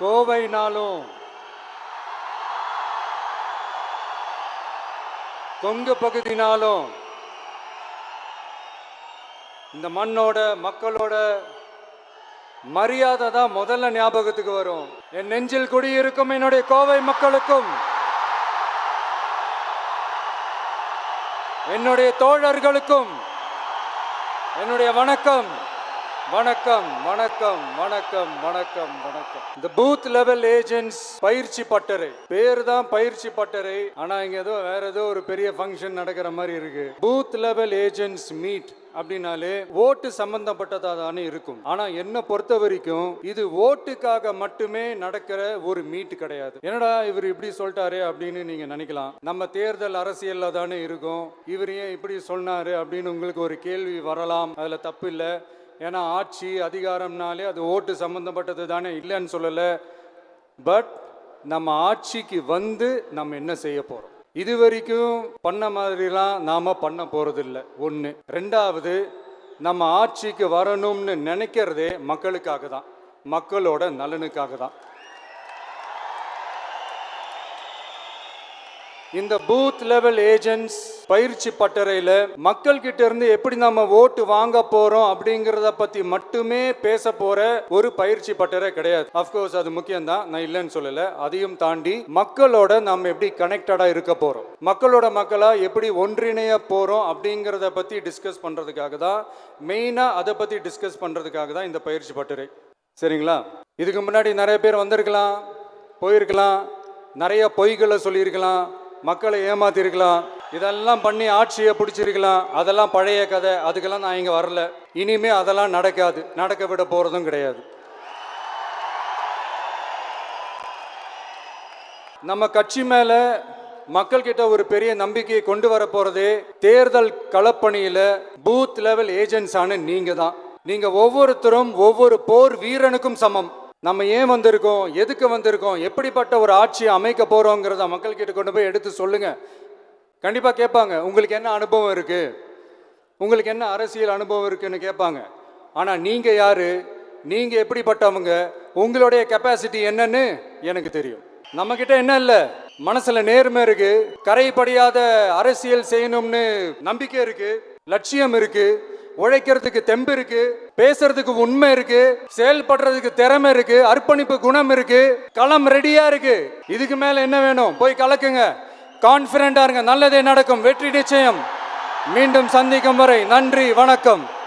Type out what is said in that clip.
கோவைனாலும் கொங்கு பகுதினாலும் இந்த மண்ணோட மக்களோட மரியாதை தான் முதல்ல ஞாபகத்துக்கு வரும். என் நெஞ்சில் குடியிருக்கும் என்னுடைய கோவை மக்களுக்கும். என்னுடைய தோழர்களுக்கும். என்னுடைய வணக்கம். வணக்கம் வணக்கம் வணக்கம் வணக்கம் வணக்கம். இந்த பூத் லெவல் ஏஜென்ட்ஸ் பயிற்சி பட்டறை. பேர் தான் பயிற்சி பட்டறை. ஆனா இங்க ஏதோ வேற ஏதோ ஒரு பெரிய ஃபங்க்ஷன் நடக்கிற மாதிரி இருக்கு. பூத் லெவல் ஏஜென்ட்ஸ் மீட் அப்படின்னாலே ஓட்டு சம்பந்தப்பட்டதா தானே இருக்கும். ஆனா என்ன பொறுத்த வரைக்கும் இது ஓட்டுக்காக மட்டுமே நடக்கிற ஒரு மீட் கிடையாது. என்னடா இவர் இப்படி சொல்லிட்டாரு அப்படின்னு நீங்க நினைக்கலாம். நம்ம தேர்தல் அரசியல்ல தானே இருக்கும். இவர் ஏன் இப்படி சொன்னாரு அப்படின்னு உங்களுக்கு ஒரு கேள்வி வரலாம். அதுல தப்பு இல்லை. ஏன்னா ஆட்சி அதிகாரம்னாலே அது ஓட்டு சம்மந்தப்பட்டது தானே இல்லைன்னு சொல்லலை. பட் நம்ம ஆட்சிக்கு வந்து நம்ம என்ன செய்ய போகிறோம் இது வரைக்கும் பண்ண மாதிரிலாம் நாம் பண்ண போகிறதில்ல ஒன்று ரெண்டாவது நம்ம ஆட்சிக்கு வரணும்னு நினைக்கிறதே மக்களுக்காக தான். மக்களோட நலனுக்காக தான். இந்த பூத் லெவல் ஏஜென்ட்ஸ் பயிற்சி பட்டறையில் மக்கள் கிட்ட இருந்து எப்படி நம்ம ஓட்டு வாங்க போறோம் அப்படிங்கிறத பத்தி மட்டுமே பேச போற ஒரு பயிற்சி பட்டறை கிடையாது. அப்கோர்ஸ் அது முக்கியம் தான் நான் இல்லைன்னு சொல்லல. அதையும் தாண்டி மக்களோட நம்ம எப்படி கனெக்டடா இருக்க போறோம்? மக்களோட மக்களா எப்படி ஒன்றிணைய போறோம் அப்படிங்கிறத பத்தி டிஸ்கஸ் பண்றதுக்காக தான் மெயினா அதை பத்தி டிஸ்கஸ் பண்றதுக்காக தான் இந்த பயிற்சி பட்டறை. சரிங்களா? இதுக்கு முன்னாடி நிறைய பேர் வந்திருக்கலாம் போயிருக்கலாம். நிறைய பொய்களை சொல்லியிருக்கலாம். மக்களை ஏமாத்திருக்கலாம். இதெல்லாம் பண்ணி ஆட்சியை பிடிச்சிருக்கலாம். அதெல்லாம் பழைய கதை. அதுக்கெல்லாம் நான் இங்கே வரல. இனிமே அதெல்லாம் நடக்காது. நடக்க விட போகிறதும் கிடையாது. நம்ம கட்சி மேலே மக்கள்கிட்ட ஒரு பெரிய நம்பிக்கையை கொண்டு வர போகிறதே தேர்தல் களப்பணியில் பூத் லெவல் ஏஜென்ட்ஸான நீங்கள் தான் நீங்கள் ஒவ்வொருத்தரும் ஒவ்வொரு போர் வீரனுக்கும் சமம். நம்ம ஏன் வந்திருக்கோம்? எதுக்கு வந்திருக்கோம்? எப்படிப்பட்ட ஒரு ஆட்சியை அமைக்க போகிறோங்கிறத மக்கள்கிட்ட கொண்டு போய் எடுத்து சொல்லுங்கள் கண்டிப்பாக கேட்பாங்க. உங்களுக்கு என்ன அனுபவம் இருக்குது உங்களுக்கு என்ன அரசியல் அனுபவம் இருக்குன்னு கேட்பாங்க. ஆனால் நீங்கள் யார்? நீங்கள் எப்படிப்பட்டவங்க? உங்களுடைய கெப்பாசிட்டி என்னன்னு எனக்கு தெரியும். நம்மக்கிட்ட என்ன இல்லை? மனசில் நேர்மை இருக்குது கரைப்படியாத அரசியல் செய்யணும்னு நம்பிக்கை இருக்குது லட்சியம் இருக்குது உழைக்கிறதுக்கு தெம்பு இருக்குது பேசுறதுக்கு உண்மை இருக்கு செயல்படுறதுக்கு திறமை இருக்கு அர்ப்பணிப்பு குணம் இருக்கு களம் ரெடியா இருக்கு. இதுக்கு மேல என்ன வேணும்? போய் கலக்குங்க. கான்பிடண்டா இருங்க. நல்லதே நடக்கும். வெற்றி நிச்சயம். மீண்டும் சந்திக்கும் வரை நன்றி வணக்கம்.